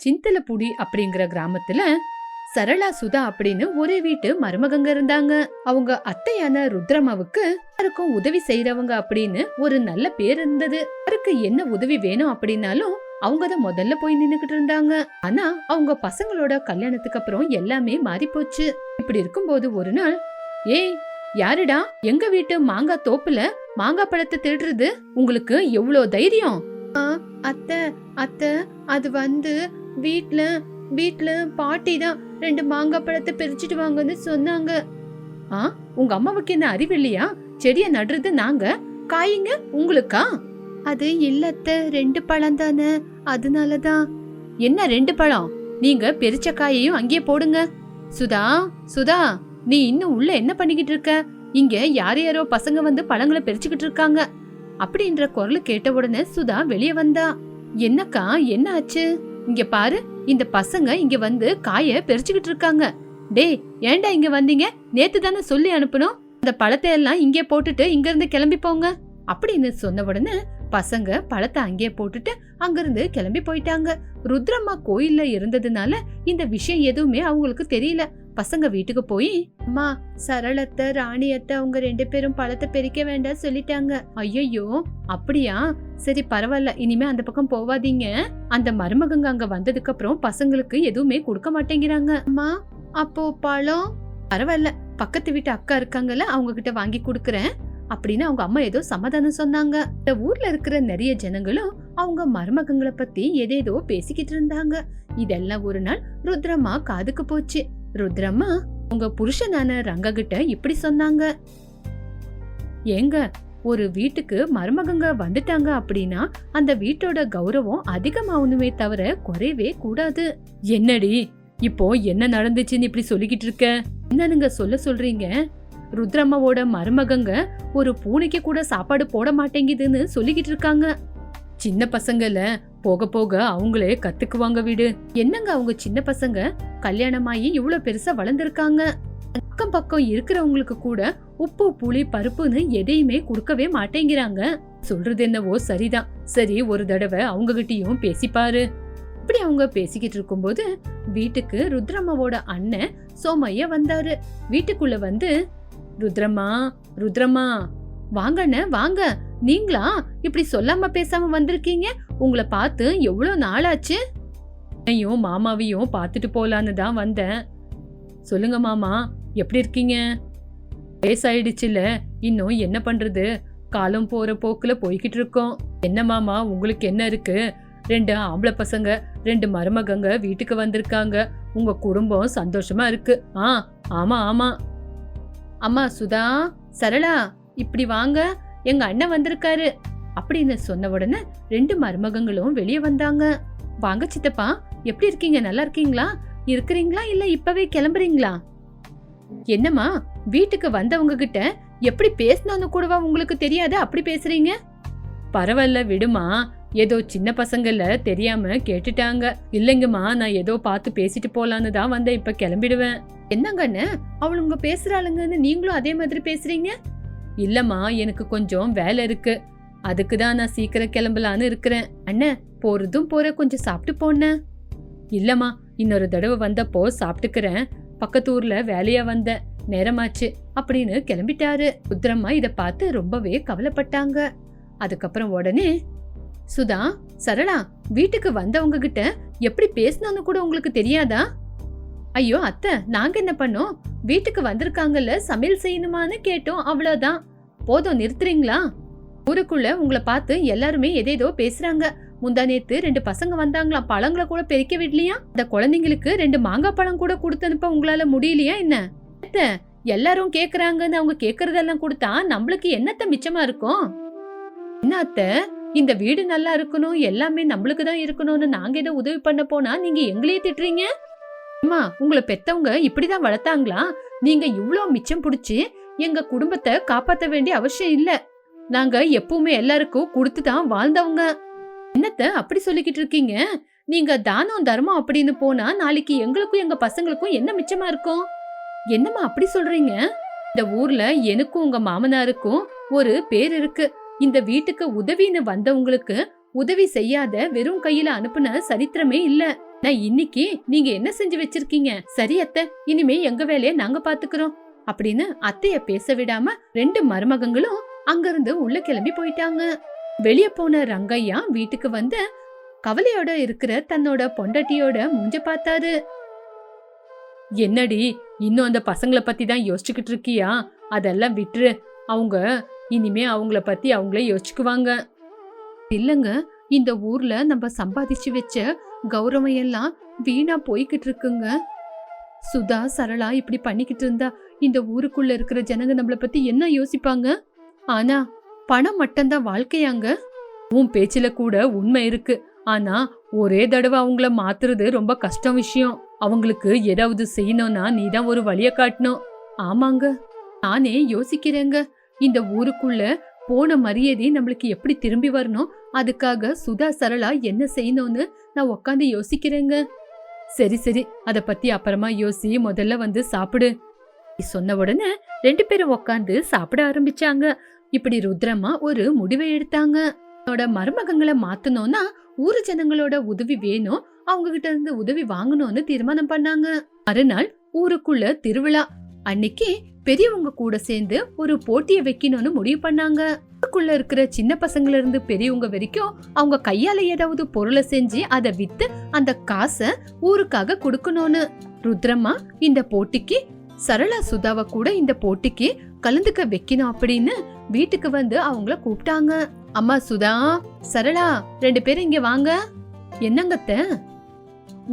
சிந்தலப்புடி அப்படிங்கிற கிராமத்துல சரளா சுதா அப்படின்னு ஒரே வீட்டு மருமகங்க இருந்தாங்க. அவங்க அத்தையான ருத்ரமாவுக்கு யாருக்கும் உதவி செய்யறவங்க அப்படின்னு ஒரு நல்ல பேர் இருந்தது. யாருக்கு என்ன உதவி வேணும் அப்படின்னாலும் அவங்க தான் முதல்ல போய் நின்னுகிட்டு இருந்தாங்க. ஆனா அவங்க பசங்களோட கல்யாணத்துக்கு அப்புறம் எல்லாமே மாறி போச்சு இப்படி இருக்கும்போது ஒரு நாள் ஏய் யாருடா? எங்க வீட்டு மாங்காய் தோப்புல மாங்காய் பழத்தை திருடுறது உங்களுக்கு எவ்வளோ தைரியம்? அத்தை அத்தை அது வந்து வீட்ல வீட்ல பாட்டி தான் ரெண்டு மாங்காய் பழத்தை பிரிச்சுட்டு வாங்கன்னு சொன்னாங்க. ஆ உங்க அம்மாவுக்கு என்ன அறிவு இல்லையா? செடிய நடுறது நாங்க. காய்ங்க உங்களுக்கா? அது இல்லத்த ரெண்டு பழம் தானே. அதனாலதான் என்ன ரெண்டு பழம்? நீங்க பெரிச்ச காயையும் அங்கேயே போடுங்க. சுதா சுதா நீ இன்னும் உள்ள என்ன பண்ணிக்கிட்டு இருக்க? இங்க யார் யாரோ பசங்க வந்து பழங்களை பறிச்சுக்கிட்டு இருக்காங்க. அப்படின்ற குரல் கேட்ட உடனே சுதா வெளியே வந்தா. என்னக்கா என்ன ஆச்சு? இங்க பாரு இந்த பசங்க இங்க வந்து காய பறிச்சுக்கிட்டு இருக்காங்க. டேய் ஏன்டா இங்க வந்தீங்க? நேத்து தானே சொல்லி அனுப்பணும் அந்த பழத்தை எல்லாம் இங்கே போட்டுட்டு இங்க இருந்து கிளம்பி போங்க. அப்படின்னு சொன்ன உடனே பசங்க பழத்தை அங்கேயே போட்டுட்டு அங்கிருந்து கிளம்பி போயிட்டாங்க. ருத்ரம்மா கோயில்ல இருந்ததுனால இந்த விஷயம் எதுவுமே அவங்களுக்கு தெரியல. பசங்க வீட்டுக்கு போய் அம்மா சரளத்தை ராணியத்தை அவங்க ரெண்டு பேரும் பழத்தை பெருக்க வேண்டாம் சொல்லிட்டாங்க. ஐயோ அப்படியா? சரி பரவாயில்ல இனிமே அந்த பக்கம் போவாதீங்க. அந்த மருமகங்க அங்க வந்ததுக்கு அப்புறம் பசங்களுக்கு எதுவுமே கொடுக்க மாட்டேங்கிறாங்க. அம்மா அப்போ பழம்? பரவாயில்ல பக்கத்து வீட்டு அக்கா இருக்காங்கல்ல அவங்க கிட்ட வாங்கி கொடுக்கறேன் அப்படின்னு அவங்க அம்மா ஏதோ சமாதானம் சொன்னாங்க. இந்த ஊர்ல இருக்கிற நிறைய ஜனங்களும் அவங்க மருமகங்களை பத்தி எதேதோ பேசிக்கிட்டு இருந்தாங்க. இதெல்லாம் ஒரு நாள் ருத்ரமா காதுக்கு போச்சு. ருத்ரம்மா உங்க புருஷனான ரங்ககிட்ட இப்படி சொன்னாங்க. ஏங்க ஒரு வீட்டுக்கு மருமகங்க வந்துட்டாங்க அப்படின்னா அந்த வீட்டோட கௌரவம் அதிகமாகணுமே தவிர குறையவே கூடாது. என்னடி இப்போ என்ன நடந்துச்சுன்னு இப்படி சொல்லிக்கிட்டு இருக்க? என்னனுங்க சொல்ல சொல்றீங்க? ருத்ரம்மாவோட மருமகங்க ஒரு பூனைக்கு கூட சாப்பாடு போட மாட்டேங்குதுன்னு சொல்லிக்கிட்டு இருக்காங்க. சின்ன பசங்கள போக போக அவங்களே கத்துக்குவாங்க வீடு. என்னங்க அவங்க சின்ன பசங்க? கல்யாணமாயி இவ்வளவு பெருசா வளர்ந்துருக்காங்க. அக்கம் பக்கம் இருக்கிறவங்களுக்கு கூட உப்பு புளி பருப்புன்னு எதையுமே கொடுக்கவே மாட்டேங்கிறாங்க. சொல்றது என்னவோ சரிதான். சரி ஒரு தடவை அவங்க கிட்டயும் பேசிப்பாரு. இப்படி அவங்க பேசிக்கிட்டு இருக்கும்போது வீட்டுக்கு ருத்ரம்மாவோட அண்ணன் சோமையா வந்தாரு. வீட்டுக்குள்ள வந்து ருத்ரம்மா ருத்ரம்மா வாங்கண்ண வாங்க. நீங்களா? இப்படி சொல்லாம பேசாம வந்திருக்கீங்க? உங்களை பார்த்து எவ்வளவு நாளாச்சு? என்னையும் மாமாவையும் பார்த்துட்டு போலான்னு தான் வந்தேன். சொல்லுங்க மாமா எப்படி இருக்கீங்க? வயசாயிடுச்சுல இன்னும் என்ன பண்றது? காலம் போற போக்குல போய்கிட்டு இருக்கோம். என்ன மாமா உங்களுக்கு என்ன இருக்கு? ரெண்டு ஆம்பளை பசங்க ரெண்டு மருமகங்க வீட்டுக்கு வந்திருக்காங்க. உங்க குடும்பம் சந்தோஷமா இருக்கு. ஆ ஆமா ஆமா. அம்மா சுதா சரளா இப்படி வாங்க. எங்க அண்ணன் வந்திருக்காரு அப்படின்னு சொன்ன உடனே ரெண்டு மருமகங்களும் வெளியே வந்தாங்க. வாங்க சித்தப்பா எப்படி இருக்கீங்க? நல்லா இருக்கீங்களா? இருக்கிறீங்களா? இல்ல இப்பவே கிளம்புறீங்களா? என்னம்மா வீட்டுக்கு வந்தவங்க கிட்ட எப்படி பேசணும்னு கூடவா உங்களுக்கு தெரியாது? அப்படி பேசுறீங்க? பரவாயில்ல விடுமா. ஏதோ சின்ன பசங்கள தெரியாம கேட்டுட்டாங்க. இல்லைங்கம்மா நான் ஏதோ பார்த்து பேசிட்டு போலான்னு தான் வந்தேன். இப்ப கிளம்பிடுவேன். என்னங்கண்ணே அவளுங்க பேசுறாளுங்கன்னு நீங்களும் அதே மாதிரி பேசுறீங்க? இல்லம்மா எனக்கு கொஞ்சம் வேலை இருக்கு. அதுக்கு தான் நான் சீக்கிரம் கிளம்பலான்னு இருக்கிறேன். அண்ணே போறதும் போற கொஞ்சம் சாப்பிட்டு போன இல்லம்மா இன்னொரு தடவை வந்தப்போ சாப்பிட்டுக்கிறேன். பக்கத்து ஊர்ல வேலையா வந்தேன் நேரமாச்சு அப்படின்னு கிளம்பிட்டாரு. ருத்ரம்மா இதை பார்த்து ரொம்பவே கவலைப்பட்டாங்க. அதுக்கப்புறம் உடனே சுதா சரளா வீட்டுக்கு வந்தவங்க கிட்ட எப்படி பேசினான்னு கூட உங்களுக்கு தெரியாதா? ஐயோ அத்தை நாங்க என்ன பண்ணோம்? வீட்டுக்கு வந்திருக்காங்கல்ல சமையல் செய்யணுமான்னு கேட்டோம் அவ்வளோதான். போதும் நிறுத்துறீங்களா? ஊருக்குள்ள உங்களை பார்த்து எல்லாருமே எதேதோ பேசுறாங்க. முந்தா நேத்து ரெண்டு பசங்க வந்தாங்களாம். பழங்களை கூட பெருக்க விடலையா? அந்த குழந்தைங்களுக்கு ரெண்டு மாங்காய் பழம் கூட கொடுத்து அனுப்ப உங்களால முடியலையா என்ன? அத்தை, எல்லாரும் கேக்குறாங்கன்னு அவங்க கேக்குறதெல்லாம் கொடுத்தா நம்மளுக்கு என்னத்த மிச்சமா இருக்கும்? என்ன அத்தை இந்த வீடு நல்லா இருக்கணும் எல்லாமே நம்மளுக்கு தான் இருக்கணும்னு நாங்க ஏதோ உதவி பண்ண போனா நீங்க எங்களையே திட்டுறீங்க? அம்மா உங்களை பெத்தவங்க இப்படிதான் வளர்த்தாங்களா? நீங்க இவ்வளோ மிச்சம் பிடிச்சி எங்க குடும்பத்தை காப்பாற்ற வேண்டிய அவசியம் இல்ல. நாங்க எப்பவுமே எல்லாருக்கும் கொடுத்து தான் வாழ்ந்தவங்க. என்னத்த அப்படி சொல்லிக்கிட்டு இருக்கீங்க? நீங்க தானம் தர்மம் அப்படின்னு போனா நாளைக்கு எங்களுக்கும் எங்க பசங்களுக்கும் என்ன மிச்சமா இருக்கும்? என்னம்மா அப்படி சொல்றீங்க? இந்த ஊர்ல எனக்கும் உங்க மாமனாருக்கும் ஒரு பேர் இருக்கு. இந்த வீட்டுக்கு உதவின்னு வந்தவங்களுக்கு உதவி செய்யாத வெறும் கையில அனுப்புன சரித்திரமே இல்லை. நான் இன்னைக்கு நீங்க என்ன செஞ்சு வச்சிருக்கீங்க? சரி அத்தை. இனிமே எங்க வேலையை நாங்க பாத்துக்கிறோம். அப்படின்னு அத்தைய பேச விடாம ரெண்டு மருமகங்களும் அங்கிருந்து உள்ள கிளம்பி போயிட்டாங்க. வெளிய போன ரங்கையா வீட்டுக்கு வந்து கவலையோட இருக்கிற தன்னோட பொண்டாட்டியோட மூஞ்ச பார்த்தாரு. என்னடி இன்னும் அந்த பசங்களை பத்தி தான் யோசிச்சுக்கிட்டு இருக்கியா? அதெல்லாம் விட்டுரு. அவங்க இனிமே அவங்கள பத்தி அவங்களே யோசிச்சுக்குவாங்க. இல்லங்க இந்த ஊர்ல நம்ம சம்பாதிச்சு வச்ச கௌரவம் எல்லாம் வீணா போய்கிட்டு இருக்குங்க சுதா சரளா இப்படி பண்ணிக்கிட்டு இருந்தா இந்த ஊருக்குள்ள இருக்கிற ஜனங்க நம்மள பத்தி என்ன யோசிப்பாங்க? ஆனா பணம் மட்டும்தான் வாழ்க்கையாங்க. உன் பேச்சுல கூட உண்மை இருக்கு. ஆனா ஒரே தடவை அவங்கள மாத்துறது ரொம்ப கஷ்டம் விஷயம். அவங்களுக்கு ஏதாவது செய்யணும்னா நீ தான் ஒரு வழிய காட்டணும். ஆமாங்க. நானே யோசிக்கிறேங்க. இந்த ஊருக்குள்ள போன மரியாதை நம்மளுக்கு எப்படி திரும்பி வரணும்? அதுக்காக சுதா சரளா என்ன செய்யணும்னு நான் உட்காந்து யோசிக்கிறேங்க. சரி சரி. அதை பத்தி அப்புறமா யோசி முதல்ல வந்து சாப்பிடு. சொன்ன உடனே ரெண்டு பேரும் உட்காந்து சாப்பிட ஆரம்பிச்சாங்க. இப்படி ருத்ரமா ஒரு முடிவை எடுத்தாங்க. தன்னோட மருமகங்களை மாத்தணும்னா ஊர் ஜனங்களோட உதவி வேணும். அவங்க கிட்ட இருந்து உதவி வாங்கணும்னு தீர்மானம் பண்ணாங்க. மறுநாள் ஊருக்குள்ள திருவிழா. அன்னைக்கு பெரியவங்க கூட சேர்ந்து ஒரு போட்டியை வைக்கணும்னு முடிவு பண்ணாங்க. ஊருக்குள்ள இருக்கிற சின்ன பசங்கள இருந்து பெரியவங்க வரைக்கும் அவங்க கையால ஏதாவது பொருளை செஞ்சு அதை வித்து அந்த காசை ஊருக்காக கொடுக்கணும்னு. ருத்ரம்மா இந்த போட்டிக்கு சரளா சுதாவை கூட இந்த போட்டிக்கு கலந்துக்க வைக்கணும் அப்படின்னு வீட்டுக்கு வந்து அவங்கள கூப்பிட்டாங்க. அம்மா சுதா சரளா ரெண்டு பேரும் இங்க வாங்க. என்னங்கத்த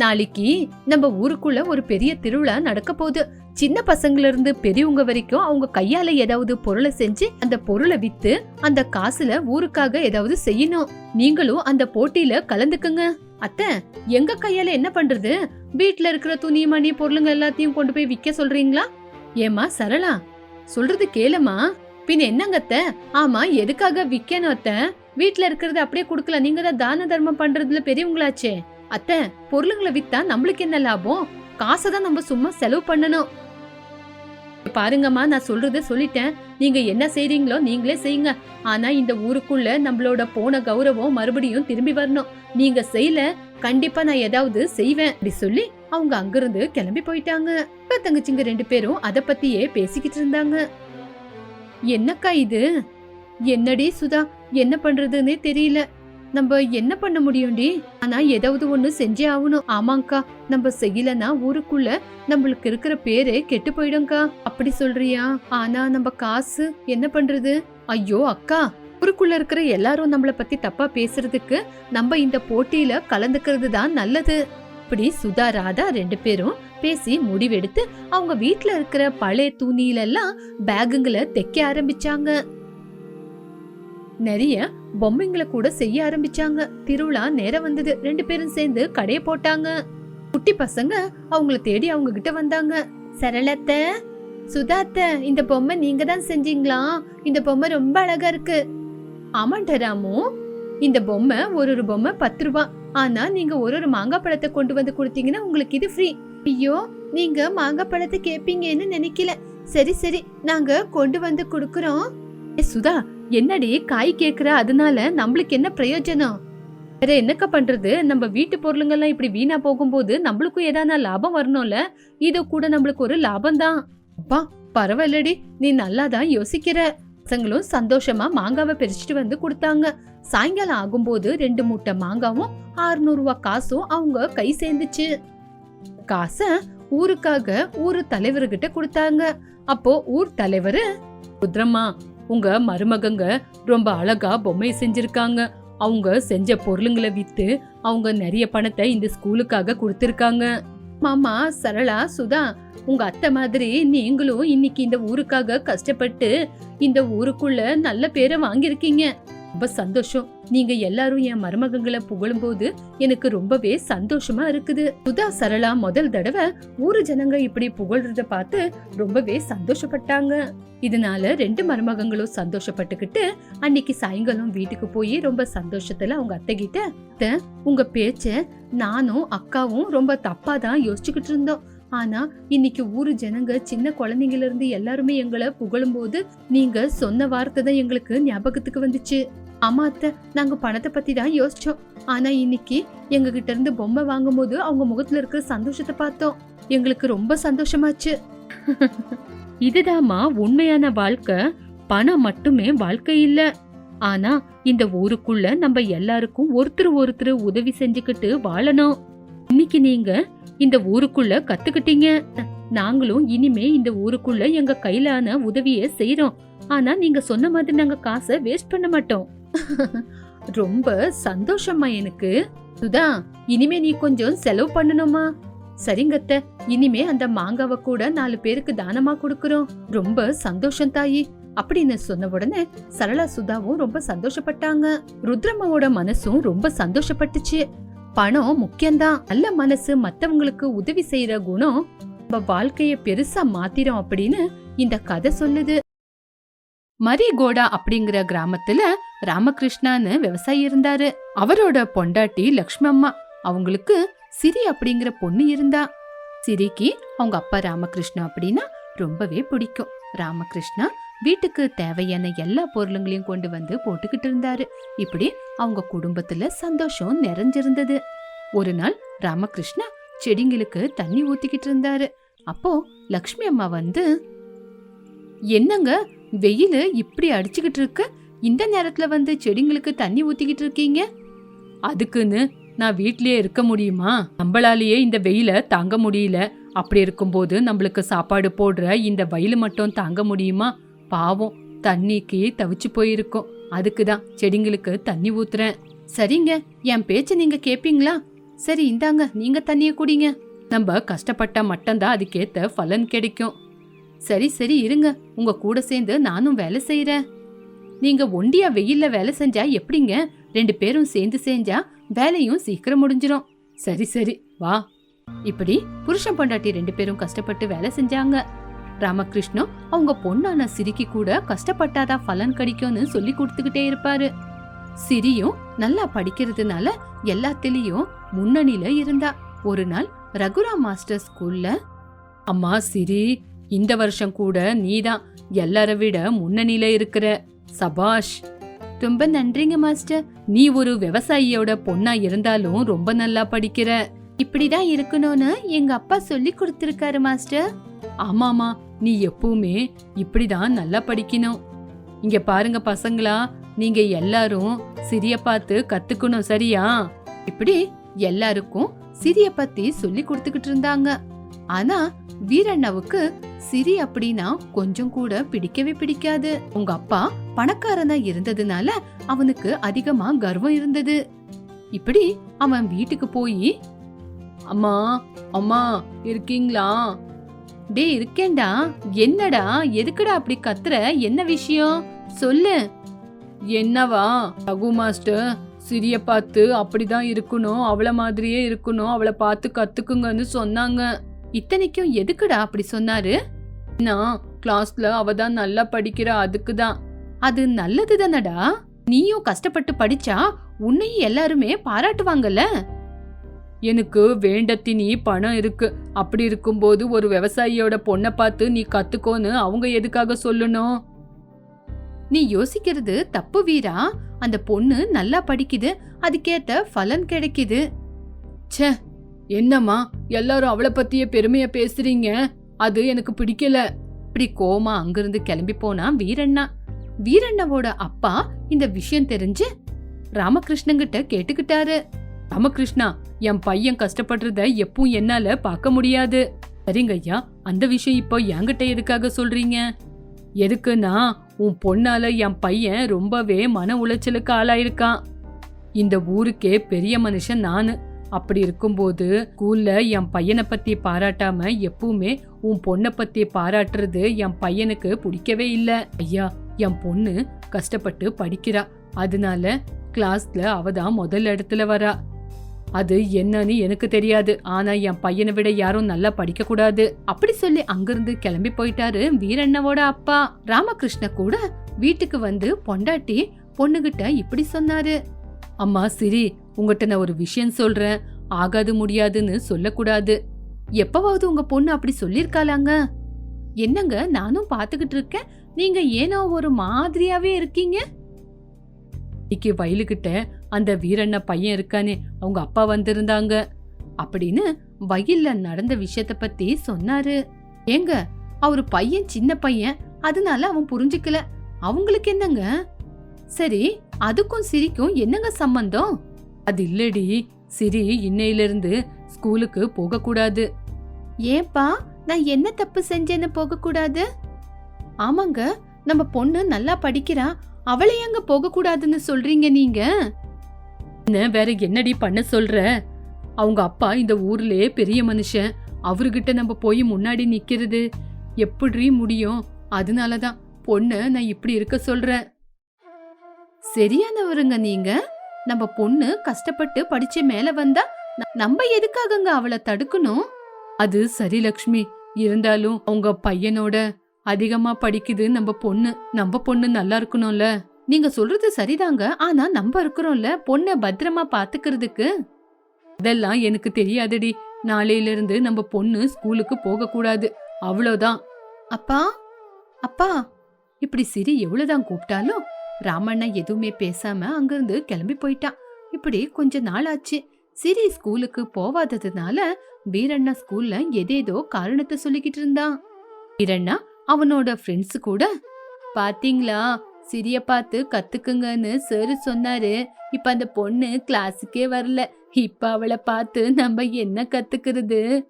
நாளைக்கு நம்ம ஊருக்குள்ள ஒரு பெரிய திருவிழா நடக்க போகுது. சின்ன பசங்கள்ல இருந்து பெரியவங்க வரைக்கும் அவங்க கையால ஏதாவது பொருளை செஞ்சு அந்த பொருளை வித்து அந்த காசுல ஊருக்காக ஏதாவது செய்யணும். நீங்களும் அந்த போட்டியில கலந்துக்குங்க. அத்தை எங்க கையால என்ன பண்றது? வீட்ல இருக்கிற துணி மணி பொருளுங்க எல்லாத்தையும் கொண்டு போய் விக்க சொல்றீங்களா? ஏமா சரளா சொல்றது கேளுமா பின்ன என்னங்க அத்தை? ஆமா எதுக்காக விக்கணும் அத்தை? வீட்ல இருக்கிறது அப்படியே கொடுக்கல. நீங்க தான் தான தர்மம் பண்றதுல பெரியவங்களாச்சே. அத்தை பொருளுங்களை வித்தா நம்மளுக்கு என்ன லாபம்? காசை தான் நம்ம சும்மா செலவு பண்ணணும். பாருங்கம்மா நான் சொல்றது சொல்லிட்டேன். நீங்க என்ன செய்றீங்களோ நீங்களே செய்யுங்க. ஆனா இந்த ஊருக்குள்ள நம்மளோட போன கௌரவம் மறுபடியும் திரும்பி வரணும். நீங்க செய்யல கண்டிப்பா நான் ஏதாவது செய்வேன். அப்படி சொல்லி அவங்க அங்கிருந்து கிளம்பி போயிட்டாங்க. அக்கா தங்கச்சிங்க ரெண்டு பேரும் அத பத்தியே பேசிக்கிட்டு இருந்தாங்க. என்னக்கா இது? என்னடி சுதா என்ன பண்றதுன்னே தெரியல. நம்ம என்ன பண்ண முடியும்டி? ஆனா ஏதாவது ஒண்ணு செஞ்சே ஆகணும். ஆமாங்கக்கா நம்ம செய்யலனா ஊருக்குள்ள நம்மளுக்கு இருக்கிற பேரே கெட்டு போயிடும்க்கா. அப்படி சொல்றியா? ஆனா நம்ம காசு என்ன பண்றது? ஐயோ அக்கா ஊருக்குள்ள இருக்கிற எல்லாரும் நம்மள பத்தி தப்பா பேசுறதுக்கு நம்ம இந்த போட்டியில கலந்துக்கிறது தான் நல்லது. இப்படி சுதா ராதா ரெண்டு பேரும் பேசி முடிவெடுத்து அவங்க வீட்ல இருக்கிற பழைய துணியில எல்லாம் பேகுங்களை தைக்க ஆரம்பிச்சாங்க. நிறைய பொம்மைங்களை கூட செய்ய ஆரம்பிச்சாங்க. திருவிழா நேரம் வந்தது. ரெண்டு பேரும் சேர்ந்து கடைய போட்டாங்க. குட்டி பசங்க அவங்கள தேடி அவங்க கிட்ட வந்தாங்க. சரளத்த சுதாத்த இந்த பொம்மை நீங்க தான் செஞ்சீங்களா? இந்த பொம்மை ரொம்ப அழகா இருக்கு. ஆமாண்ட ராமு. இந்த பொம்மை ஒரு ஒரு பொம்மை பத்து ரூபா. ஆனா நீங்க ஒரு ஒரு மாங்காய் பழத்தை கொண்டு வந்து கொடுத்தீங்கன்னா உங்களுக்கு இது ஃப்ரீ ஐயோ நீங்க மாங்காய் பழத்தை கேப்பீங்கன்னு நினைக்கல. சரி சரி நாங்க கொண்டு வந்து கொடுக்கறோம். ஏ சுதா என்னடி காய் கேக்குற? அதனால நம்மளுக்கு என்ன பிரயோஜனம்? வேற என்னக்கா பண்றது? நம்ம வீட்டு பொருளுங்கெல்லாம் இப்படி வீணா போகும்போது நம்மளுக்கும் ஏதான லாபம் வரணும்ல? இது கூட நம்மளுக்கு ஒரு லாபம் தான் அப்பா பரவாயில்லடி. நீ நல்லா தான் யோசிக்கிற. பசங்களும் சந்தோஷமா மாங்காவை பிரிச்சுட்டு வந்து கொடுத்தாங்க. சாயங்காலம் ஆகும்போது ரெண்டு மூட்டை மாங்காவும் 600 ரூபாய் காசும் அவங்க கை சேர்ந்துச்சு. காசை ஊருக்காக ஊர் தலைவர்கிட்ட கொடுத்தாங்க. அப்போ ஊர் தலைவர் ருத்ரம்மா உங்க மருமகங்க ரொம்ப அழகா பொம்மை செஞ்சிருக்காங்க. அவங்க செஞ்ச பொருளுங்களை வித்து அவங்க நிறைய பணத்தை இந்த ஸ்கூலுக்காக கொடுத்திருக்காங்க. மாமா சரளா சுதா உங்க அத்தை மாதிரி நீங்களும் இன்னைக்கு இந்த ஊருக்காக கஷ்டப்பட்டு இந்த ஊருக்குள்ள நல்ல பேரை வாங்கியிருக்கீங்க. ரொம்ப சந்தோஷம். நீங்க எல்லாரும் என் மருமகங்களை புகழும்போது எனக்கு ரொம்பவே சந்தோஷமா இருக்குது. சுதா சரளா முதல் தடவை ஊரு ஜனங்க இப்படி புகழ்றத பார்த்து ரொம்பவே சந்தோஷப்பட்டாங்க. இதனால ரெண்டு மருமகங்களும் சந்தோஷப்பட்டுக்கிட்டு அன்னைக்கு சாயங்காலம் வீட்டுக்கு போய் ரொம்ப சந்தோஷத்துல அவங்க அத்தை கிட்ட "அத்தை, உங்க பேச்ச நானும் அக்காவும் ரொம்ப தப்பா தான் யோசிச்சுக்கிட்டு இருந்தோம். ஆனா இன்னைக்கு ஊரு ஜனங்க சின்ன குழந்தைங்கள இருந்து எல்லாருமே எங்களை புகழும்போது நீங்க சொன்ன வார்த்தை தான் எங்களுக்கு ஞாபகத்துக்கு வந்துச்சு. ஆமா அத்தை நாங்க பணத்தை பத்தி தான் யோசிச்சோம். ஆனா இன்னைக்கு எங்க கிட்ட இருந்து பொம்மை வாங்கும்போது அவங்க முகத்துல இருக்கிற சந்தோஷத்தை பார்த்தோம். எங்களுக்கு ரொம்ப சந்தோஷமாச்சு. இதுதாம்மா உண்மையான வாழ்க்கை. பணம் மட்டுமே வாழ்க்கை இல்ல. ஆனா இந்த ஊருக்குள்ள நம்ம எல்லாருக்கும் ஒருத்தர் ஒருத்தர் உதவி செஞ்சுக்கிட்டு வாழணும். இன்னைக்கு நீங்க இந்த ஊருக்குள்ள கத்துக்கிட்டீங்க. நாங்களும் இனிமே இந்த ஊருக்குள்ள எங்க கையிலான உதவிய செய்யறோம் ஆனா நீங்க சொன்ன மாதிரி நாங்க காசை வேஸ்ட் பண்ண மாட்டோம். ரொம்ப சந்தோஷமா எனக்கு. சுதா இனிமே நீ கொஞ்சம் செலவு பண்ணணுமா சரிங்கத்த இனிமே அந்த மாங்காவை கூட நாலு பேருக்கு தானமா கொடுக்கறோம். ரொம்ப சந்தோஷம் தாயி. அப்படின்னு சொன்ன உடனே சரளா சுதாவும் ரொம்ப சந்தோஷப்பட்டாங்க. ருத்ரம்மாவோட மனசும் ரொம்ப சந்தோஷப்பட்டுச்சு. பணம் முக்கியம்தான். நல்ல மனசு மத்தவங்களுக்கு உதவி செய்யற குணம் நம்ம வாழ்க்கைய பெருசா மாத்திரும் அப்படின்னு இந்த கதை சொல்லுது. மரிகோடா அப்படிங்கிற கிராமத்துல ராமகிருஷ்ணான்னு விவசாயி இருந்தாரு. அவரோட பொண்டாட்டி லக்ஷ்மி அம்மா. அவங்களுக்கு சிரி அப்படிங்கிற பொண்ணு இருந்தா. சிரிக்கு அவங்க அப்பா ராமகிருஷ்ணா அப்படின்னா ரொம்பவே பிடிக்கும். ராமகிருஷ்ணா வீட்டுக்கு தேவையான எல்லா பொருளுங்களையும் கொண்டு வந்து போட்டுக்கிட்டு இருந்தாரு. இப்படி அவங்க குடும்பத்துல சந்தோஷம் நிறைஞ்சிருந்தது. ஒரு நாள் ராமகிருஷ்ணா செடிங்களுக்கு தண்ணி ஊத்திக்கிட்டு இருந்தாரு. அப்போ லக்ஷ்மி அம்மா வந்து என்னங்க வெயில் இப்படி அடிச்சுக்கிட்டு இருக்கு? இந்த நேரத்துல வந்து செடிங்களுக்கு தண்ணி ஊத்திக்கிட்டு இருக்கீங்க? அதுக்குன்னு நான் வீட்லயே இருக்க முடியுமா? நம்மளாலேயே இந்த வெயில தாங்க முடியல. அப்படி இருக்கும்போது நம்மளுக்கு சாப்பாடு போடுற இந்த வயலு மட்டும் தாங்க முடியுமா? பாவம் தண்ணிக்கு தவிச்சு போயிருக்கும். அதுக்கு தான் செடிங்களுக்கு தண்ணி ஊத்துறேன். சரிங்க என் பேச்ச நீங்க கேப்பீங்களா? சரி இந்தாங்க நீங்க தண்ணிய குடிங்க. நம்ம கஷ்டப்பட்டா மட்டும்தான் அதுக்கேத்த பலன் கிடைக்கும். சரி சரி இருங்க. உங்க கூட சேர்ந்து நானும் வேலை செய்யறேன் நீங்க ஒண்டியா வெயில்ல வேலை செஞ்சா எப்படிங்க? ரெண்டு பேரும் சேர்ந்து செஞ்சா வேலையும் சீக்கிரம் முடிஞ்சிரும். சரி சரி வா. இப்படி புருஷன் பொண்டாட்டி ரெண்டு பேரும் கஷ்டப்பட்டு வேலை செஞ்சாங்க. ராமகிருஷ்ணன் அவங்க பொண்ணான சிரிக்கு கூட கஷ்டப்பட்டாதான் பலன் கிடைக்கும்னு சொல்லி கொடுத்துக்கிட்டே இருப்பாரு. சிரியும் நல்லா படிக்கிறதுனால எல்லாத்திலயும் முன்னணியில இருந்தா. ஒரு நாள் ரகுராம் மாஸ்டர் ஸ்கூல்ல அம்மா சிரி இந்த வருஷம் கூட நீதான். எல்லார விட முன்னணியில இருக்கிற சபாஷ். ரொம்ப நன்றிங்க மாஸ்டர். நீ ஒரு விவசாயியோட பொண்ணா இருந்தாலும் ரொம்ப நல்லா படிக்கிற. இப்படிதான் இருக்கணும்னு எங்க அப்பா சொல்லி கொடுத்திருக்காரு மாஸ்டர். ஆமாமா நீ எப்பவுமே இப்படிதான் நல்லா படிக்கணும். இங்க பாருங்க பசங்களா நீங்க எல்லாரும் சிறிய பார்த்து கத்துக்கணும் சரியா? இப்படி எல்லாருக்கும் சிறிய பத்தி சொல்லி கொடுத்துக்கிட்டு இருந்தாங்க. ஆனா வீரண்ணாவுக்கு சிரி அப்படின்னா கொஞ்சம் கூட பிடிக்கவே பிடிக்காது. உங்க அப்பா பணக்காரனா இருந்ததுனால அவனுக்கு அதிகமா கர்வம் இருந்தது. இப்படி அவன் வீட்டுக்கு போய் அம்மா அம்மா இருக்கீங்களா? டே இருக்கேன்டா. என்னடா? எதுக்குடா அப்படி கத்துற? என்ன விஷயம்? சொல்லு. என்னவா? ரகு மாஸ்டர் சிரிய பார்த்து அப்படிதான் இருக்கணும். அவளை மாதிரியே இருக்கணும். அவளை பார்த்து கத்துக்குங்கன்னு சொன்னாங்க. இத்தனைக்கும் எதுக்குடா அப்படி சொன்னாரு? நான் கிளாஸ்ல அவ தான் நல்லா படிக்கிறா அதுக்கு தான். அது நல்லது தானடா. நீயும் கஷ்டப்பட்டு படிச்சா உன்னையும் எல்லாருமே பாராட்டுவாங்கல்ல? எனக்கு வேண்டத்தினி பணம் இருக்கு. அப்படி இருக்கும்போது ஒரு விவசாயியோட பொண்ணை பார்த்து நீ கத்துக்கோன்னு அவங்க எதுக்காக சொல்லணும்? நீ யோசிக்கிறது தப்பு வீரா. அந்த பொண்ணு நல்லா படிக்குது. அதுக்கேத்த பலன் கிடைக்குது. ச்சே என்னம்மா எல்லாரும் அவளை பத்திய பெருமையா பேசுறீங்க? அது எனக்கு பிடிக்கல. இப்படி கோமா அங்கிருந்து கிளம்பி போனா வீரண்ணா. வீரண்ணாவோட அப்பா இந்த விஷயம் தெரிஞ்சு ராமகிருஷ்ணங்கிட்ட கேட்டுக்கிட்டாரு. ராமகிருஷ்ணா என் பையன் கஷ்டப்படுறத எப்பவும் என்னால பார்க்க முடியாது. சரிங்க ஐயா அந்த விஷயம் இப்போ என்கிட்ட எதுக்காக சொல்றீங்க? எதுக்குன்னா உன் பொண்ணால என் பையன் ரொம்பவே மன உளைச்சலுக்கு ஆளாயிருக்கான். இந்த ஊருக்கே பெரிய மனுஷன் நானு. அப்படி இருக்கும்போது ஸ்கூல்ல என் பையனை பத்தி பாராட்டாம எப்பவுமே உன் பொண்ணை பத்தி பாராட்டுறது என் பையனுக்கு பிடிக்கவே இல்ல. ஐயா என் பொண்ணு கஷ்டப்பட்டு படிக்கிறா. அதனால கிளாஸ்ல அவ தான் முதல் இடத்துல வரா. அது என்னன்னு எனக்கு தெரியாது. ஆனா என் பையனை விட யாரும் நல்லா படிக்க கூடாது அப்படி சொல்லி அங்கிருந்து கிளம்பி போயிட்டாரு வீரண்ணவோட அப்பா. ராமகிருஷ்ண கூட வீட்டுக்கு வந்து பொண்டாட்டி பொண்ணுகிட்ட இப்படி சொன்னாரு. அம்மா சிரி உங்ககிட்ட நான் ஒரு விஷயம் சொல்றேன். ஆகாது முடியாதுன்னு சொல்லக்கூடாது. எப்பவாவது உங்க பொண்ணு அப்படி சொல்லியிருக்காளாங்க என்னங்க நானும் பார்த்துக்கிட்டு இருக்கேன். நீங்க ஏனோ ஒரு மாதிரியாவே இருக்கீங்க? இன்னைக்கு வயலுக்கிட்ட அந்த வீரண்ண பையன் இருக்கானே அவங்க அப்பா வந்திருந்தாங்க. அப்படின்னு வயல்ல நடந்த விஷயத்த பத்தி சொன்னாரு. ஏங்க அவர் பையன் சின்ன பையன். அதனால அவன் புரிஞ்சுக்கல. அவங்களுக்கு என்னங்க? சரி அதுக்கும் சிரிக்கும் என்னங்க சம்பந்தம்? அது இல்லடி. சிரி இன்னையில இருந்து ஸ்கூலுக்கு போக கூடாது ஏப்பா நான் என்ன தப்பு செஞ்சேன்னு போக கூடாது ஆமாங்க நம்ம பொண்ணு நல்லா படிக்கிறா. அவளை எங்க போக கூடாதுன்னு சொல்றீங்க நீங்க? என்ன வேற என்னடி பண்ண சொல்ற? அவங்க அப்பா இந்த ஊர்லயே பெரிய மனுஷன். அவர்கிட்ட நம்ம போய் முன்னாடி நிக்கிறது. எப்படி முடியும்? அதனாலதான் பொண்ண நான் இப்படி இருக்க சொல்றேன். சரியானவருங்க நீங்க. நம்ம பொண்ணு கஷ்டப்பட்டு படிச்சு மேல வந்தா நம்ம எதுக்காகங்க அவளை தடுக்கணும்? அது சரி லக்ஷ்மி. இருந்தாலும் உங்க பையனோட அதிகமா படிக்குது நம்ம பொண்ணு. நம்ம பொண்ணு நல்லா இருக்கணும்ல. நீங்க சொல்றது சரிதாங்க. ஆனா நம்ம இருக்கிறோம்ல. பொண்ணை பத்திரமா பாத்துக்கிறதுக்கு. அதெல்லாம் எனக்கு தெரியாதடி. நாளையில இருந்து நம்ம பொண்ணு ஸ்கூலுக்கு போக கூடாது. அவ்வளவுதான். அப்பா அப்பா. இப்படி சிரி எவ்வளவுதான் கூப்பிட்டாலும் ராமண்ணா எதுவுமே பேசாம அங்கிருந்து கிளம்பி போயிட்டான். இப்படி கொஞ்ச நாள் ஆச்சு. சிரி ஸ்கூலுக்கு போவாததுனால வீரண்ணா ஸ்கூல்ல எதேதோ காரணத்தை சொல்லிக்கிட்டு இருந்தான். வீரண்ணா அவனோட ஃப்ரெண்ட்ஸ் கூட பாத்தீங்களா? சிரிய பார்த்து கத்துக்குங்கன்னு சார் சொன்னாரு. இப்ப அந்த பொண்ணு கிளாஸுக்கே வரல. இப்ப அவளை பார்த்து நம்ம என்ன கத்துக்கிறது?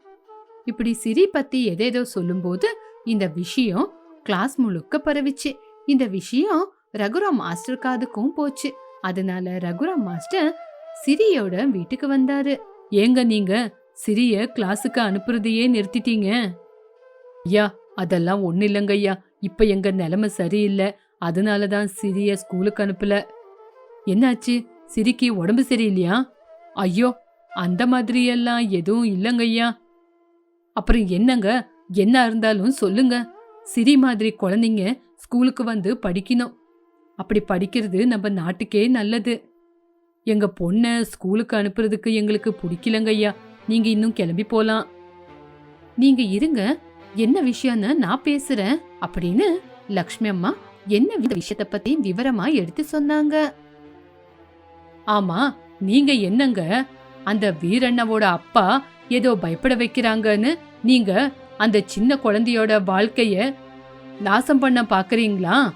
இப்படி சிரி பத்தி எதேதோ சொல்லும்போது இந்த விஷயம் கிளாஸ் முழுக்க பரவிச்சு. இந்த விஷயம் ரகுராம் மாஸ்டர் காதுக்கும் போச்சு. அதனால ரகுராம் மாஸ்டர் சிரியோட வீட்டுக்கு வந்தாரு. ஏங்க நீங்க? சிரிய கிளாஸுக்கு அனுப்புறதையே நிறுத்திட்டீங்க. ஐயா அதெல்லாம் ஒண்ணு இல்லைங்க ஐயா. இப்ப எங்க நிலைமை சரியில்லை. அதனாலதான் சிரிய ஸ்கூலுக்கு அனுப்பல. என்னாச்சு? சிரிக்கு உடம்பு சரியில்லையா? ஐயோ அந்த மாதிரியெல்லாம் எதுவும் இல்லைங்க ஐயா. அப்புறம் என்னங்க? என்ன இருந்தாலும் சொல்லுங்க. சிரி மாதிரி குழந்தைங்க ஸ்கூலுக்கு வந்து படிக்கணும். அப்படி படிக்கிறது நம்ம நாட்டுக்கே நல்லது. எங்க பொண்ணை ஸ்கூலுக்கு அனுப்புறதுக்கு எங்களுக்கு பிடிக்கலங்க ஐயா. நீங்க இன்னும் கிளம்பி போலாம். நீங்க இருங்க. என்ன விஷயம்னு நான் பேசுறேன். அப்படின்னு லக்ஷ்மி அம்மா என்ன விஷயத்த பத்தி விவரமா எடுத்து சொன்னாங்க. ஆமா நீங்க என்னங்க? அந்த வீரண்ணவோட அப்பா ஏதோ பயப்பட வைக்கிறாங்கன்னு நீங்க அந்த சின்ன குழந்தையோட வாழ்க்கைய நாசம் பண்ண பாக்குறீங்களா?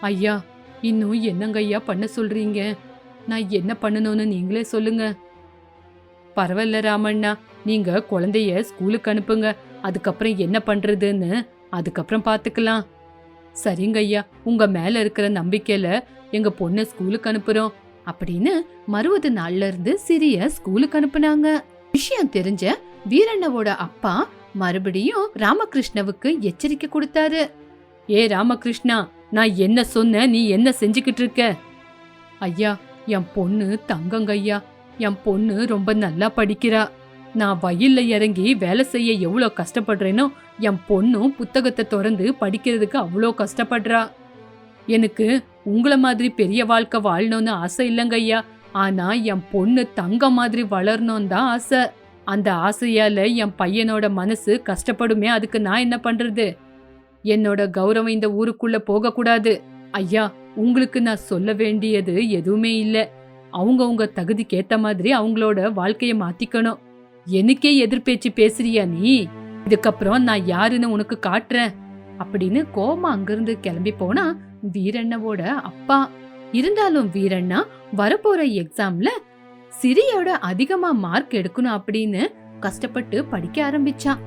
ஐயா இன்னும் என்னங்க ஐயா பண்ண சொல்றீங்க? நான் என்ன பண்ணணும்னு நீங்களே சொல்லுங்க. பரவாயில்ல ராமண்ணா நீங்க குழந்தைய ஸ்கூலுக்கு அனுப்புங்க. அதுக்கப்புறம் என்ன பண்றதுன்னு அதுக்கப்புறம் பாத்துக்கலாம். சரிங்க ஐயா உங்க மேல இருக்கிற நம்பிக்கையில எங்க பொண்ணை ஸ்கூலுக்கு அனுப்புறோம் அப்படின்னு மறுபது நாள்ல இருந்து சிறிய ஸ்கூலுக்கு அனுப்புனாங்க. விஷயம் தெரிஞ்ச வீரண்ணவோட அப்பா மறுபடியும் ராமகிருஷ்ணவுக்கு எச்சரிக்கை கொடுத்தாரு. ஏ ராமகிருஷ்ணா நான் என்ன சொன்ன நீ என்ன செஞ்சுக்கிட்டு இருக்க? ஐயா என் பொண்ணு தங்கங்க ஐயா. என் பொண்ணு ரொம்ப நல்லா படிக்கிறா. நான் வயல்ல இறங்கி வேலை செய்ய எவ்வளோ கஷ்டப்படுறேனோ என் பொண்ணும் புத்தகத்தை திறந்து படிக்கிறதுக்கு அவ்வளோ கஷ்டப்படுறா. எனக்கு உங்களை மாதிரி பெரிய வாழ்க்கை வாழணும்னு ஆசை இல்லைங்க ஐயா. ஆனா என் பொண்ணு தங்க மாதிரி வளரணும் தான் ஆசை. அந்த ஆசையால என் பையனோட மனசு கஷ்டப்படுமே அதுக்கு நான் என்ன பண்றது? என்னோட கௌரவம் இந்த ஊருக்குள்ள போகக்கூடாது. ஐயா உங்களுக்கு நான் சொல்ல வேண்டியது எதுவுமே இல்ல. அவங்க உங்க தகுதிக்கு ஏத்த மாதிரி அவங்களோட வாழ்க்கைய மாத்திக்கணும். எனக்கே எதிர்பேச்சு பேசுறியா நீ? இதுக்கப்புறம் நான் யாருன்னு உனக்கு காட்டுறேன். அப்படின்னு கோமா அங்கிருந்து கிளம்பி போனா வீரண்ணவோட அப்பா. இருந்தாலும் வீரண்ணா வரப்போற எக்ஸாம்ல சிரியோட அதிகமா மார்க் எடுக்கணும் அப்படின்னு கஷ்டப்பட்டு படிக்க ஆரம்பிச்சான்.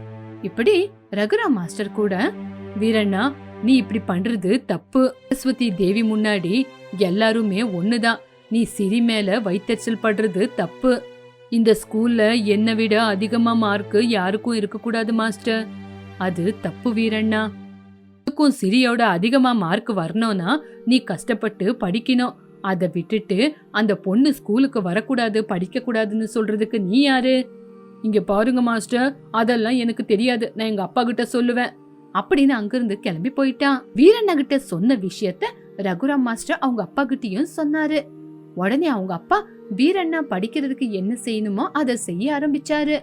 இப்படி ரகுராம் மாஸ்டர் கூட வீரண்ணா நீ இப்படி பண்றது தப்பு. சரஸ்வதி தேவி முன்னாடி எல்லாருமே ஒண்ணுதான். நீ சிரி மேல வைத்தறிச்சல் படுறது தப்பு. இந்த ஸ்கூல்ல என்னை விட அதிகமா மார்க் யாருக்கும் இருக்கக்கூடாது மாஸ்டர். அது தப்பு வீரண்ணா. உனக்கும் சிரியோட அதிகமா மார்க் வரணும்னா நீ கஷ்டப்பட்டு படிக்கணும். அதை விட்டுட்டு அந்த பொண்ணு ஸ்கூலுக்கு வரக்கூடாது படிக்க கூடாதுன்னு சொல்றதுக்கு நீ யாரு? இங்க பாருங்க மாஸ்டர். அதெல்லாம் எனக்கு தெரியாது. நான் எங்க அப்பா கிட்ட சொல்லுவேன். அப்படின்னு அங்கிருந்து கிளம்பி போயிட்டான். வீரண்ணா கிட்ட சொன்ன விஷயத்த ரகுராம் மாஸ்டர் அவங்க அப்பா கிட்டயும் சொன்னாரு. உடனே அவங்க அப்பா வீரண்ணா படிக்கிறதுக்கு என்ன செய்யணுமோ அதை செய்ய ஆரம்பிச்சாரு.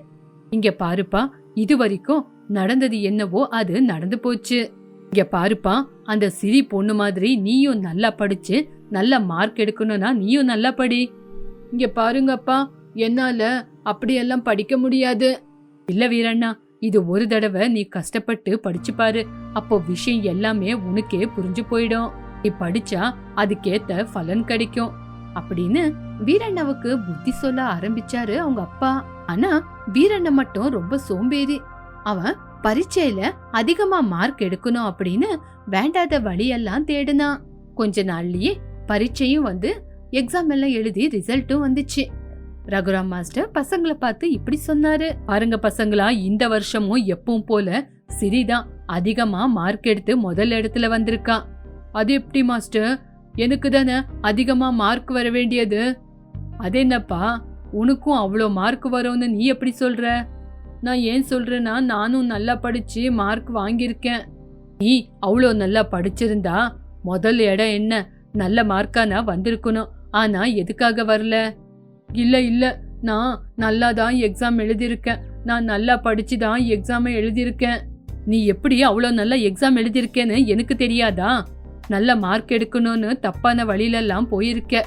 இங்க பாருப்பா இது வரைக்கும் நடந்தது என்னவோ அது நடந்து போச்சு. இங்க பாருப்பா அந்த சிரி பொண்ணு மாதிரி நீயும் நல்லா படிச்சு நல்ல மார்க் எடுக்கணும்னா நீயும் நல்லா படி. இங்க பாருங்கப்பா என்னால அப்படியெல்லாம் படிக்க முடியாது. இல்ல வீரண்ணா இது ஒரு தடவை நீ கஷ்டப்பட்டு படிச்சு பாரு. அப்போ விஷயம் எல்லாமே உனக்கே புரிஞ்சு போயிடும். நீ படிச்சா அதுக்கேத்த பலன் கிடைக்கும். அப்படின்னு வீரண்ணாவுக்கு புத்தி சொல்ல ஆரம்பிச்சாரு அவங்க அப்பா. ஆனா வீரண்ண மட்டும் ரொம்ப சோம்பேறி. அவன் பரீட்சையில அதிகமா மார்க் எடுக்கணும் அப்படின்னு வேண்டாத வழியெல்லாம் தேடினான். கொஞ்ச நாள்லயே பரீட்சையும் வந்து எக்ஸாம் எல்லாம் எழுதி ரிசல்ட்டும் வந்துச்சு. ரகுராம் மாஸ்டர் பசங்களை பார்த்து இப்படி சொன்னாரு. பாருங்க பசங்களா இந்த வருஷமும் எப்பவும் போல சிரிதான் அதிகமா மார்க் எடுத்து முதல் இடத்துல வந்திருக்கா. அது எப்படி மாஸ்டர்? எனக்கு தானே அதிகமா மார்க் வர வேண்டியது. அது என்னப்பா உனக்கும் அவ்வளோ மார்க் வரும்னு நீ எப்படி சொல்ற? நான் ஏன் சொல்றேன்னா நானும் நல்லா படிச்சு மார்க் வாங்கியிருக்கேன். நீ அவ்வளோ நல்லா படிச்சிருந்தா முதல் இடம் என்ன? நல்ல மார்க்கானா வந்திருக்கணும். ஆனா எதுக்காக வரல? இல்லை இல்லை. நான் நல்லா தான் எக்ஸாம் எழுதியிருக்கேன். நான் நல்லா படித்து தான் எக்ஸாமை எழுதியிருக்கேன். நீ எப்படி அவ்வளோ நல்லா எக்ஸாம் எழுதியிருக்கேன்னு எனக்கு தெரியாதா? நல்ல மார்க் எடுக்கணும்னு தப்பான வழியிலெல்லாம் போயிருக்க.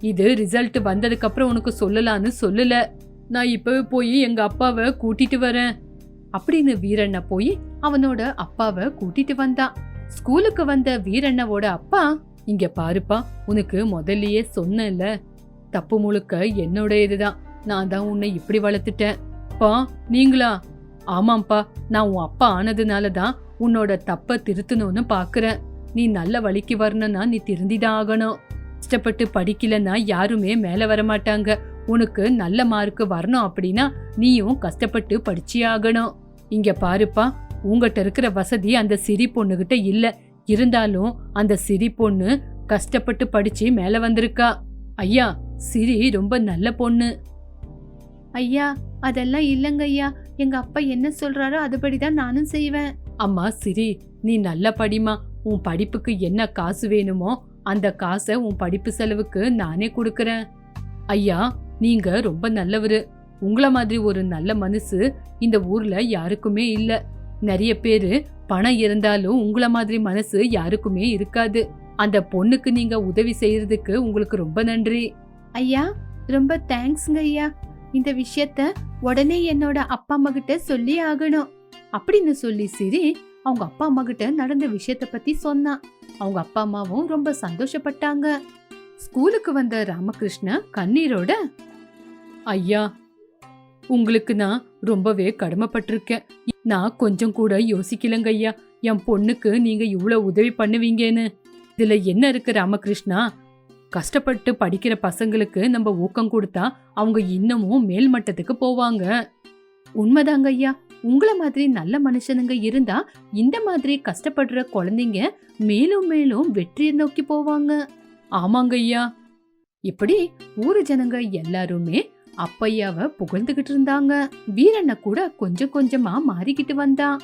இது ரிசல்ட் வந்ததுக்கப்புறம் உனக்கு சொல்லலான்னு சொல்லல. நான் இப்பவே போய் எங்கள் அப்பாவை கூட்டிட்டு வரேன். அப்படின்னு வீரண்ண போய் அவனோட அப்பாவை கூட்டிட்டு வந்தான் ஸ்கூலுக்கு வந்த வீரண்ணவோட அப்பா இங்க பாருப்பா உனக்கு முதல்லயே சொன்னேன்ல. தப்பு முழுக்க என்னோட இதுதான் நான் தான் உன்னை இப்படி வளர்த்துட்டேன். பா நீங்களா? ஆமாம்ப்பா நான் உன் அப்பா ஆனதுனால தான் உன்னோட தப்பை திருத்தணும்னு பார்க்குறேன் நீ நல்ல வழிக்கு வரணும்னா நீ திருந்திதான் ஆகணும். கஷ்டப்பட்டு படிக்கலன்னா யாருமே மேலே வர மாட்டாங்க உனக்கு நல்ல மார்க் வரணும் அப்படின்னா நீயும் கஷ்டப்பட்டு படிச்சே ஆகணும். இங்க பாருப்பா உங்ககிட்ட இருக்கிற வசதி அந்த சிரி பொண்ணுகிட்ட இல்ல. இருந்தாலும் அந்த சிரி பொண்ணு கஷ்டப்பட்டு படிச்சு மேலே வந்திருக்கா. ஐயா சிரி ரொம்ப நல்ல பொண்ணு. ஐயா அதெல்லாம் இல்லங்க ஐயா. எங்க அப்பா என்ன சொல்றாரோ அதுபடிதான் நானும் செய்வேன். அம்மா சிரி நீ நல்ல படிமா உன் படிப்புக்கு என்ன காசு வேணுமோ அந்த காசை உன் படிப்பு செலவுக்கு நானே கொடுக்கறேன். ஐயா நீங்க ரொம்ப நல்லவரு. உங்கள மாதிரி ஒரு நல்ல மனசு இந்த ஊர்ல யாருக்குமே இல்ல. நிறைய பேரு பணம் இருந்தாலும் உங்கள மாதிரி மனசு யாருக்குமே இருக்காது. அந்த பொண்ணுக்கு நீங்க உதவி செய்யறதுக்கு உங்களுக்கு ரொம்ப நன்றி. ஐயா ரொம்ப தேங்க்ஸ்ங்க ஐயா. இந்த விஷயத்த உடனே என்னோட அப்பா அம்மா கிட்ட சொல்லி ஆகணும். அப்படின்னு சொல்லி சிரி அவங்க அப்பா அம்மா கிட்ட நடந்த விஷயத்த பத்தி சொன்னான் அவங்க அப்பா அம்மாவும் ரொம்ப சந்தோஷப்பட்டாங்க. ஸ்கூலுக்கு வந்த ராமகிருஷ்ண கண்ணீரோட ஐயா உங்களுக்கு நான் ரொம்பவே கடமைப்பட்டிருக்கேன். நான் கொஞ்சம் கூட யோசிக்கலங்க ஐயா. என் பொண்ணுக்கு நீங்க இவ்வளவு உதவி பண்ணுவீங்கன்னு. இதுல என்ன இருக்கு ராமகிருஷ்ணா? கஷ்டப்பட்டு படிக்கிற பசங்களுக்கு நம்ம ஊக்கம் கொடுத்தா அவங்க இன்னமும் மேல் மட்டத்துக்கு போவாங்க. உண்மைதாங்க ஐயா. உங்கள மாதிரி நல்ல மனுஷனுங்க இருந்தா இந்த மாதிரி கஷ்டப்படுற குழந்தைங்க மேலும் மேலும் வெற்றியை நோக்கி போவாங்க. ஆமாங்க ஐயா. இப்படி ஊரு ஜனங்க எல்லாருமே அப்பையாவை புகழ்ந்துகிட்டு இருந்தாங்க. வீரண்ண கூட கொஞ்சம் கொஞ்சமா மாறிக்கிட்டு வந்தான்.